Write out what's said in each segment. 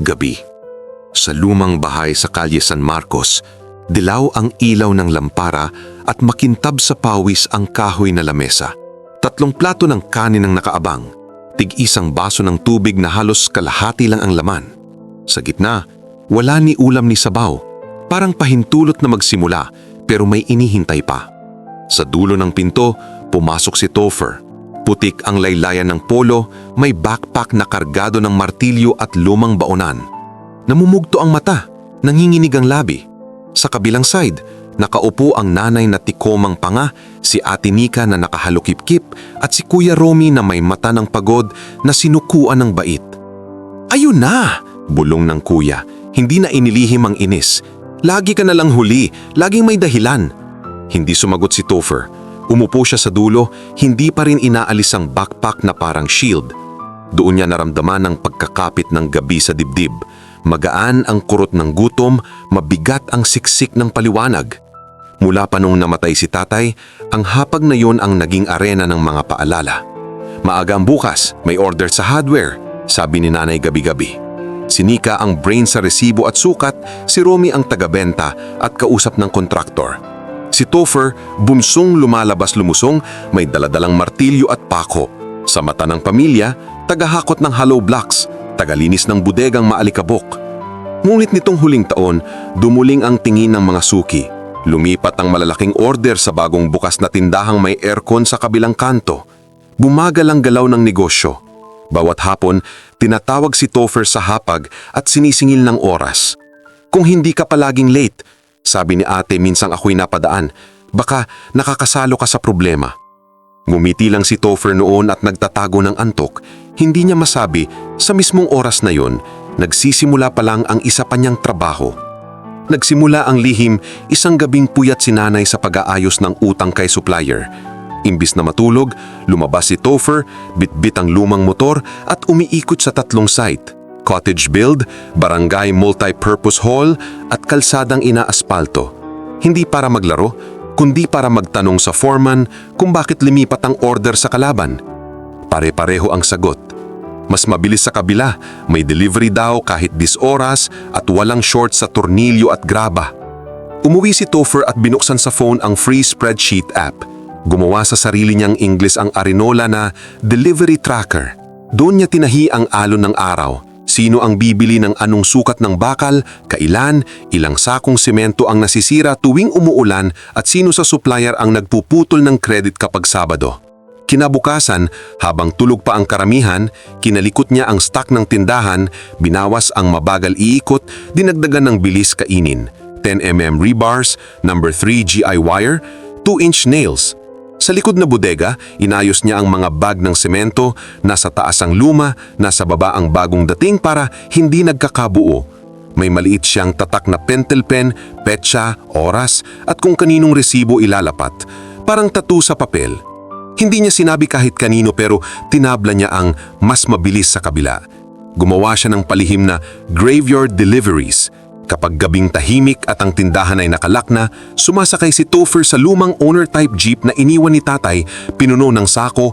Gabi. Sa lumang bahay sa Kalye San Marcos, dilaw ang ilaw ng lampara at makintab sa pawis ang kahoy na lamesa. Tatlong plato ng kanin ang nakaabang, tig-isang baso ng tubig na halos kalahati lang ang laman. Sa gitna, wala ni ulam ni sabaw, parang pahintulot na magsimula pero may inihintay pa. Sa dulo ng pinto, pumasok si Topher. Putik ang laylayan ng polo, may backpack na kargado ng martilyo at lumang baonan. Namumugto ang mata, nanginginig ang labi. Sa kabilang side, nakaupo ang nanay na tikomang panga, si Ate Nika na nakahalukip-kip at si Kuya Romy na may mata ng pagod na sinukuan ng bait. Ayun na! Bulong ng kuya. Hindi na inilihim ang inis. Lagi ka na lang huli, laging may dahilan. Hindi sumagot si Topher. Umupo siya sa dulo, hindi pa rin inaalis ang backpack na parang shield. Doon niya naramdaman ang pagkakapit ng gabi sa dibdib. Magaan ang kurot ng gutom, mabigat ang siksik ng paliwanag. Mula pa nung namatay si tatay, ang hapag na yon ang naging arena ng mga paalala. Maaga ang bukas, may order sa hardware, sabi ni nanay gabi-gabi. Si Nika ang brain sa resibo at sukat, si Romy ang tagabenta at kausap ng kontraktor. Si Topher, bunsong lumalabas lumusong, may daladalang martilyo at pako. Sa mata ng pamilya, tagahakot ng hollow blocks, tagalinis ng budegang maalikabok. Ngunit nitong huling taon, dumuling ang tingin ng mga suki. Lumipat ang malalaking order sa bagong bukas na tindahang may aircon sa kabilang kanto. Bumagal ang galaw ng negosyo. Bawat hapon, tinatawag si Topher sa hapag at sinisingil ng oras. Kung hindi ka palaging late, sabi ni ate minsang ako'y napadaan, baka nakakasalo ka sa problema. Ngumiti lang si Topher noon at nagtatago ng antok, hindi niya masabi sa mismong oras na yon, nagsisimula pa lang ang isa pa niyang trabaho. Nagsimula ang lihim isang gabing puyat si nanay sa pag-aayos ng utang kay supplier. Imbis na matulog, lumabas si Topher, bitbit ang lumang motor at umiikot sa tatlong site. Cottage build, barangay multi-purpose hall at kalsadang inaaspalto. Hindi para maglaro, kundi para magtanong sa foreman kung bakit limipat ang order sa kalaban. Pare-pareho ang sagot. Mas mabilis sa kabila, may delivery daw kahit 10 oras at walang short sa tornilyo at graba. Umuwi si Topher at binuksan sa phone ang free spreadsheet app. Gumawa sa sarili niyang Ingles ang Arinola na delivery tracker. Doon niya tinahi ang alon ng araw. Sino ang bibili ng anong sukat ng bakal, kailan, ilang sakong semento ang nasisira tuwing umuulan at sino sa supplier ang nagpuputol ng credit kapag Sabado. Kinabukasan, habang tulog pa ang karamihan, kinalikot niya ang stock ng tindahan, binawas ang mabagal iikot, dinagdagan ng bilis kainin. 10mm rebars, number 3 GI wire, 2-inch nails. Sa likod na bodega, inayos niya ang mga bag ng semento, nasa taas ang luma, nasa baba ang bagong dating para hindi nagkakabuo. May maliit siyang tatak na pentel pen, petsa, oras, at kung kaninong resibo ilalapat. Parang tattoo sa papel. Hindi niya sinabi kahit kanino pero tinabla niya ang mas mabilis sa kabila. Gumawa siya ng palihim na graveyard deliveries. Kapag gabing tahimik at ang tindahan ay nakalak na, sumasakay si Topher sa lumang owner-type jeep na iniwan ni tatay, pinuno ng sako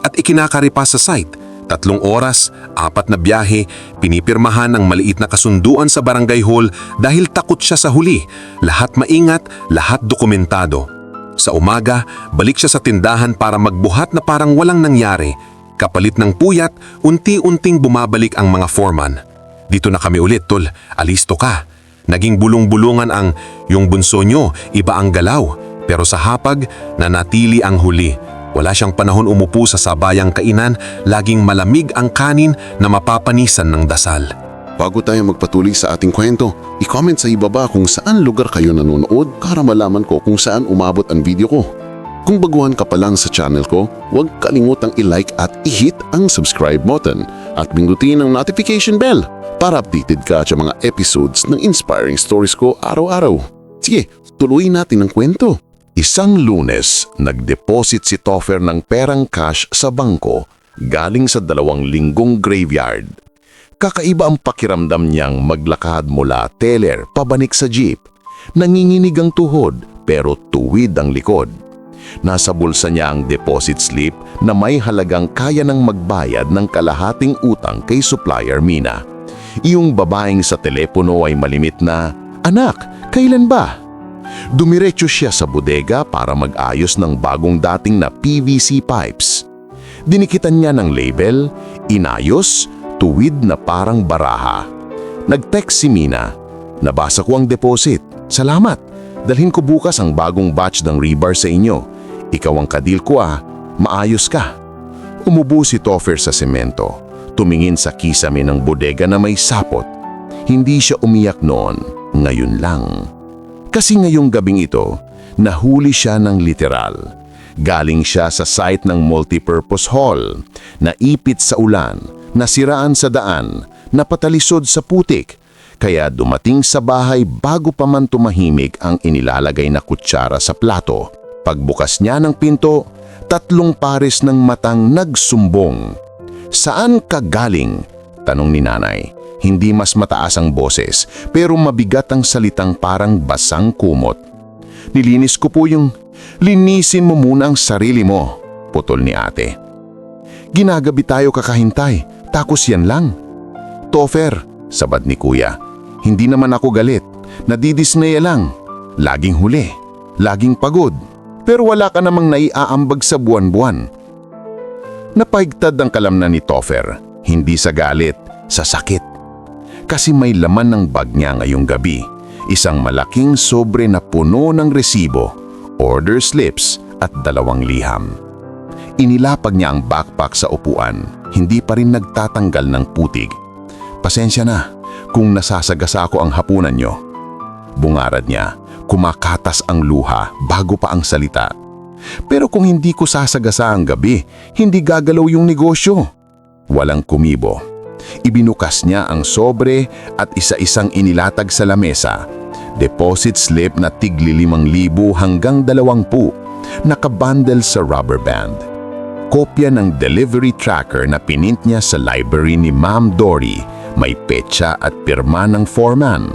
at ikinakaripa sa site. Tatlong oras, apat na biyahe, pinipirmahan ng maliit na kasunduan sa barangay hall dahil takot siya sa huli. Lahat maingat, lahat dokumentado. Sa umaga, balik siya sa tindahan para magbuhat na parang walang nangyari. Kapalit ng puyat, unti-unting bumabalik ang mga foreman. Dito na kami ulit, tol. Alisto ka. Naging bulong-bulungan ang yung bunso nyo, iba ang galaw. Pero sa hapag, nanatili ang huli. Wala siyang panahon umupo sa sabayang kainan, laging malamig ang kanin na mapapanisan ng dasal. Bago tayo magpatuloy sa ating kwento, i-comment sa ibaba kung saan lugar kayo nanonood para malaman ko kung saan umabot ang video ko. Kung baguhan ka pa lang sa channel ko, huwag kalimutang i-like at i-hit ang subscribe button at pindutin ang notification bell para updated ka sa mga episodes ng inspiring stories ko araw-araw. Sige, tuloy natin ang kwento. Isang lunes, nag-deposit si Toffer ng perang cash sa bangko galing sa dalawang linggong graveyard. Kakaiba ang pakiramdam niyang maglakad mula teller pabanik sa jeep. Nanginginig ang tuhod pero tuwid ang likod. Nasa bulsa niya ang deposit slip na may halagang kaya ng magbayad ng kalahating utang kay supplier Mina. Yung babaeng sa telepono ay malimit na, Anak, kailan ba? Dumiretso siya sa bodega para mag-ayos ng bagong dating na PVC pipes. Dinikitan niya ng label, inayos, tuwid na parang baraha. Nag-text si Mina, nabasa ko ang deposit. Salamat, dalhin ko bukas ang bagong batch ng rebar sa inyo. Ikaw ang kadil ko ah, maayos ka. Umubo si Toffer sa semento. Tumingin sa kisame ng bodega na may sapot. Hindi siya umiyak noon, ngayon lang. Kasi ngayong gabing ito, nahuli siya ng literal. Galing siya sa site ng multipurpose hall, naipit sa ulan, nasiraan sa daan, napatalisod sa putik, kaya dumating sa bahay bago pa man tumahimik ang inilalagay na kutsara sa plato. Pagbukas niya ng pinto, tatlong pares ng matang nagsumbong. Saan ka galing? Tanong ni nanay. Hindi mas mataas ang boses, pero mabigat ang salitang parang basang kumot. Nilinis ko po yung, linisin mo muna ang sarili mo, putol ni ate. Ginagabi tayo kakahintay, takos yan lang. Tofer, sabad ni kuya. Hindi naman ako galit, nadidisnaya lang. Laging huli, laging pagod. Pero wala ka namang naiaambag sa buwan-buwan. Napaigtad ang kalamnan ni Toffer, hindi sa galit, sa sakit. Kasi may laman ng bag niya ngayong gabi, isang malaking sobre na puno ng resibo, order slips at dalawang liham. Inilapag niya ang backpack sa upuan, hindi pa rin nagtatanggal ng putig. Pasensya na kung nasasagasa ako ang hapunan niyo. Bungarad niya, kumakatas ang luha bago pa ang salita. Pero kung hindi ko sasagasa ang gabi, hindi gagalaw yung negosyo. Walang kumibo. Ibinukas niya ang sobre at isa-isang inilatag sa lamesa. Deposit slip na tigli limang libo hanggang dalawampu, nakabundle sa rubber band. Kopya ng delivery tracker na pinint niya sa library ni Ma'am Dory, may petsa at pirma ng foreman.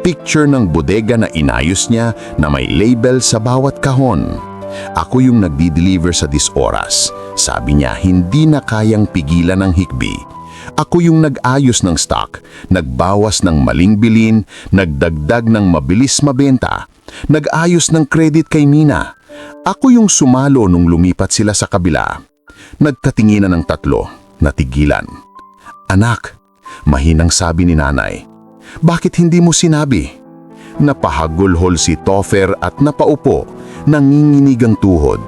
Picture ng bodega na inayos niya na may label sa bawat kahon. Ako yung nagdi-deliver sa dis oras. Sabi niya hindi na kayang pigilan ng hikbi. Ako yung nag-ayos ng stock, nagbawas ng maling bilin, nagdagdag ng mabilis mabenta, nag-ayos ng credit kay Mina. Ako yung sumalo nung lumipat sila sa kabila. Nagkatinginan ng tatlo, natigilan. Anak, mahinang sabi ni nanay, bakit hindi mo sinabi? Napahagulhol si Toffer at napaupo, nanginginig ang tuhod.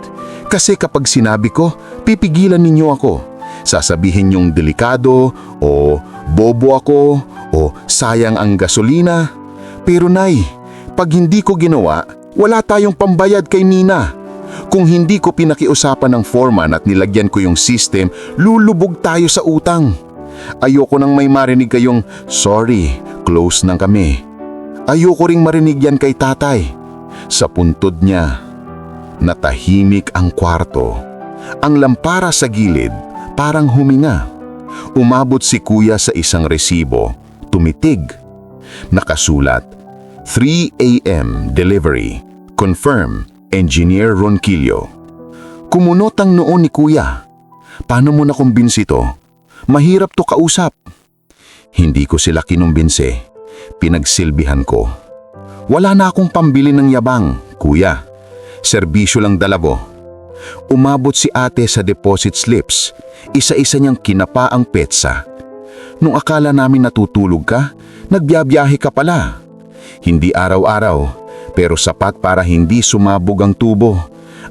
Kasi kapag sinabi ko, pipigilan ninyo ako. Sasabihin niyong delikado o bobo ako o sayang ang gasolina. Pero nay, pag hindi ko ginawa, wala tayong pambayad kay Mina. Kung hindi ko pinakiusapan ng foreman at nilagyan ko yung system, lulubog tayo sa utang. Ayoko nang may marinig kayong, sorry, close nang kami. Ayoko ring marinig yan kay tatay. Sa puntod niya, natahimik ang kwarto. Ang lampara sa gilid, parang huminga. Umabot si kuya sa isang resibo, tumitig. Nakasulat, 3 a.m. delivery, confirm, Engineer Ronquillo. Kumunot ang noon ni kuya. Paano mo nakumbinsi to? Mahirap to kausap. Hindi ko sila kinumbinse. Pinagsilbihan ko. Wala na akong pambili ng yabang, kuya. Serbisyo lang dala ko. Umabot si ate sa deposit slips. Isa-isa niyang kinapa ang petsa. Nung akala namin natutulog ka, nagbiyabiyahe ka pala. Hindi araw-araw, pero sapat para hindi sumabog ang tubo.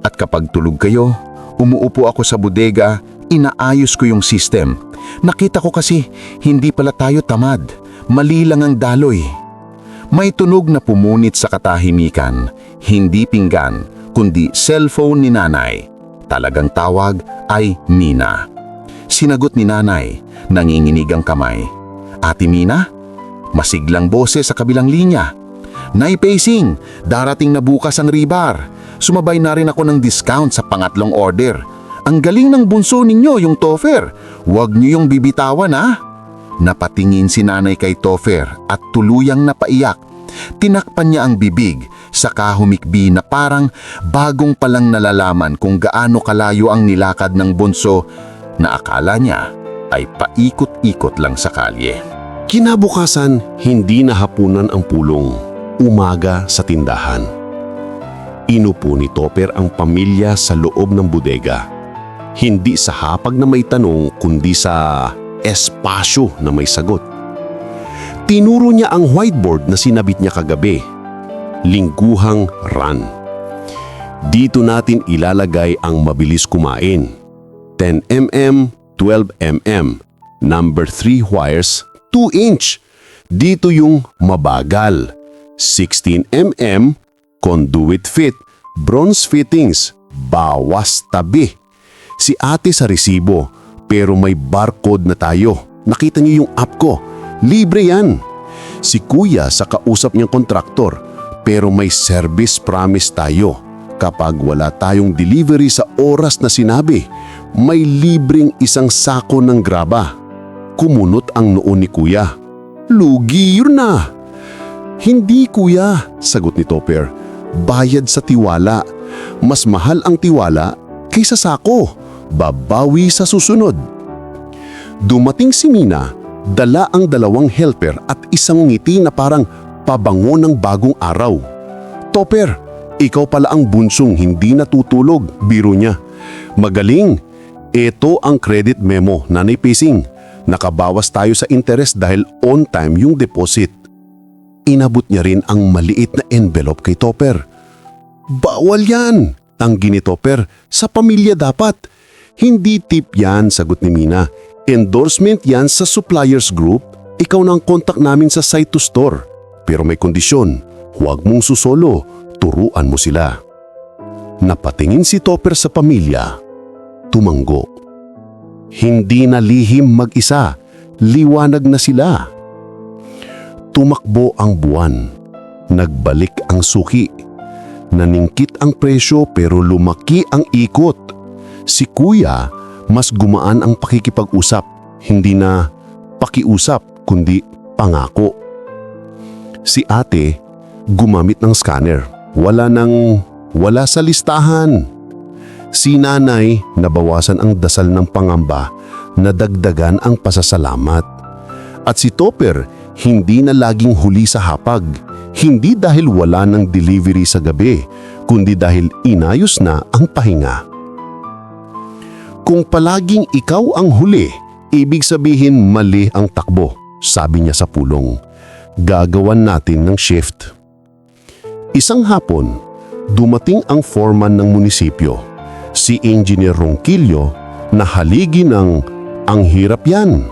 At kapag tulog kayo, umuupo ako sa bodega, inaayos ko yung system. Nakita ko kasi, hindi pala tayo tamad. Mali lang ang daloy. May tunog na pumunit sa katahimikan, hindi pinggan, kundi cellphone ni nanay. Talagang tawag ay Mina. Sinagot ni nanay, nanginginig ang kamay. Ate Mina? Masiglang boses sa kabilang linya. Nay Pacing, darating na bukas ang rebar. Sumabay na rin ako ng discount sa pangatlong order. Ang galing ng bunso ninyo, yung Toffer. Huwag niyo yung bibitawan ha. Napatingin si nanay kay Toffer at tuluyang napaiyak. Tinakpan niya ang bibig, saka humikbi na parang bagong palang nalalaman kung gaano kalayo ang nilakad ng bunso na akala niya ay paikot-ikot lang sa kalye. Kinabukasan, hindi na hapunan ang pulong. Umaga sa tindahan. Inupo ni Topper ang pamilya sa loob ng bodega. Hindi sa hapag na may tanong, kundi sa espasyo na may sagot. Tinuro niya ang whiteboard na sinabit niya kagabi. Lingguhang run. Dito natin ilalagay ang mabilis kumain. 10mm, 12mm, number 3 wires, 2 inch. Dito yung mabagal. 16mm, conduit fit, bronze fittings, bawas tabi. Si ate sa resibo, pero may barcode na tayo. Nakita niyo yung app ko. Libre yan. Si kuya sa kausap niyang kontraktor, pero may service promise tayo. Kapag wala tayong delivery sa oras na sinabi, may libreng isang sako ng graba. Kumunot ang noon ni kuya. Lugi yun na! Hindi kuya, sagot ni Topper. Bayad sa tiwala. Mas mahal ang tiwala kaysa sako. Babawi sa susunod. Dumating si Mina, dala ang dalawang helper at isang ngiti na parang pabango ng bagong araw. Topper, ikaw pala ang bunsong hindi natutulog, biro niya. Magaling! Ito ang credit memo, Nanay Pising. Nakabawas tayo sa interest dahil on time yung deposit. Inabot niya rin ang maliit na envelope kay Topper. Bawal yan! Tanggi ni Topper, sa pamilya dapat. Hindi tip yan, sagot ni Mina. Endorsement yan sa suppliers group. Ikaw na ang kontak namin sa site to store. Pero may kondisyon, huwag mong susolo, turuan mo sila. Napatingin si Topper sa pamilya. Tumanggo. Hindi na lihim mag-isa, liwanag na sila. Tumakbo ang buwan. Nagbalik ang suki. Naningkit ang presyo pero lumaki ang ikot. Si kuya, mas gumaan ang pakikipag-usap. Hindi na pakiusap, kundi pangako. Si ate, gumamit ng scanner. Wala nang wala sa listahan. Si nanay, nabawasan ang dasal ng pangamba na dagdagan ang pasasalamat. At si Topper, hindi na laging huli sa hapag. Hindi dahil wala ng delivery sa gabi, kundi dahil inayos na ang pahinga. Kung palaging ikaw ang huli, ibig sabihin mali ang takbo, sabi niya sa pulong. Gagawan natin ng shift. Isang hapon, dumating ang foreman ng munisipyo, si Engineer Ronquillo, na haligi ng ang hirap yan.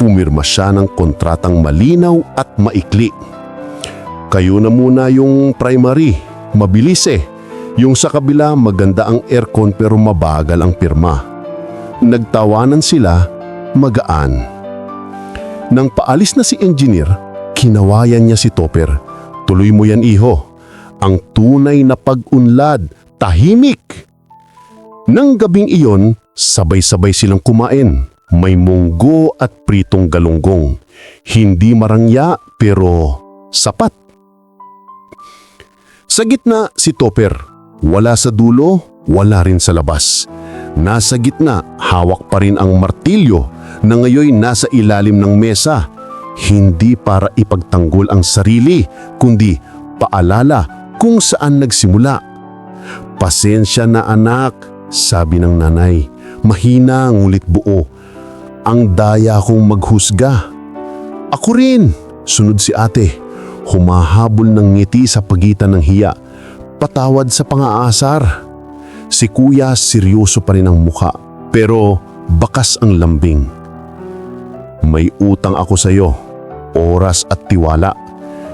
Pumirma siya ng kontratang malinaw at maikli. Kayo na muna yung primary, mabilis eh. Yung sa kabila maganda ang aircon pero mabagal ang pirma. Nagtawanan sila, magaan. Nang paalis na si engineer, kinawayan niya si Topper. Tuloy mo yan iho. Ang tunay na pag-unlad, tahimik. Nang gabing iyon, sabay-sabay silang kumain. May munggo at pritong galunggong. Hindi marangya pero sapat. Sa gitna si Topper. Wala sa dulo, wala rin sa labas. Nasa gitna, hawak pa rin ang martilyo na ngayon nasa ilalim ng mesa. Hindi para ipagtanggol ang sarili, kundi paalala kung saan nagsimula. Pasensya na anak, sabi ng nanay. Mahina ngulit buo. Ang daya kong maghusga. Ako rin, sunod si ate. Humahabol ng ngiti sa pagitan ng hiya. Patawad sa pangaasar. Si kuya seryoso pa rin ang mukha, pero bakas ang lambing. May utang ako sa iyo, oras at tiwala.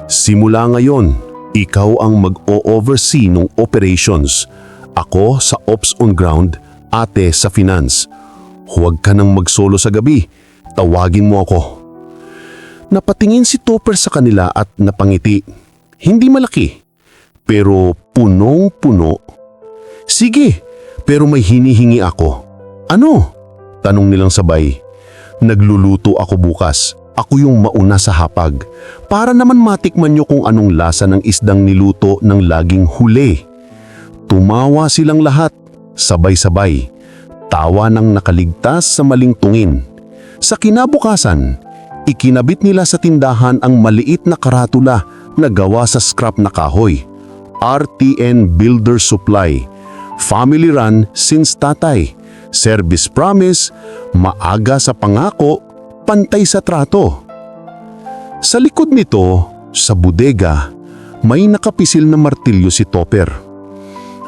Simula ngayon, ikaw ang mag-o-oversee ng operations. Ako sa ops on ground, ate sa finance. Huwag ka nang magsolo sa gabi. Tawagin mo ako. Napatingin si Topper sa kanila at napangiti. Hindi malaki, pero punong-puno. Sige, pero may hinihingi ako. Ano? Tanong nilang sabay. Nagluluto ako bukas. Ako yung mauna sa hapag. Para naman matikman nyo kung anong lasa ng isdang niluto ng laging huli. Tumawa silang lahat, sabay-sabay. Tawa ng nakaligtas sa maling tungin. Sa kinabukasan, ikinabit nila sa tindahan ang maliit na karatula na gawa sa scrap na kahoy. RTN Builder Supply. Family run since tatay. Service promise, maaga sa pangako, pantay sa trato. Sa likod nito, sa bodega, may nakapisil na martilyo si Topper.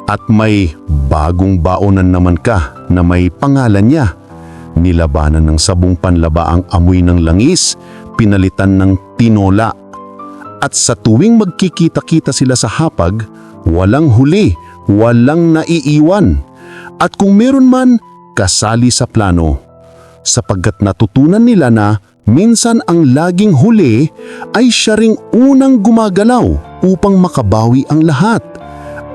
At may bagong baonan naman ka na may pangalan niya. Nilabanan ng sabong panlaba ang amoy ng langis, pinalitan ng tinola. At sa tuwing magkikita-kita sila sa hapag, walang huli, walang naiiwan. At kung meron man, kasali sa plano. Sapagkat natutunan nila na minsan ang laging huli ay siya ring unang gumagalaw upang makabawi ang lahat.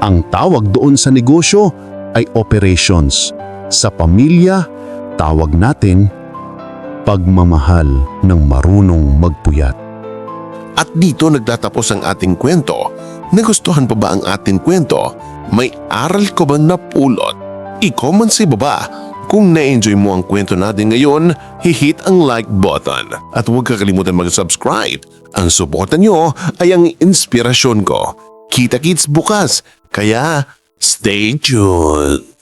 Ang tawag doon sa negosyo ay operations. Sa pamilya, tawag natin pagmamahal ng marunong magpuyat. At dito nagtatapos ang ating kwento. Nagustuhan pa ba ang ating kwento? May aral ko ba napulot? I-comment sa baba. Kung na-enjoy mo ang kwento natin ngayon, hihit ang like button. At huwag kakalimutan mag-subscribe. Ang suporta nyo ay ang inspirasyon ko. Kita-kits bukas. Kaya, stay tuned.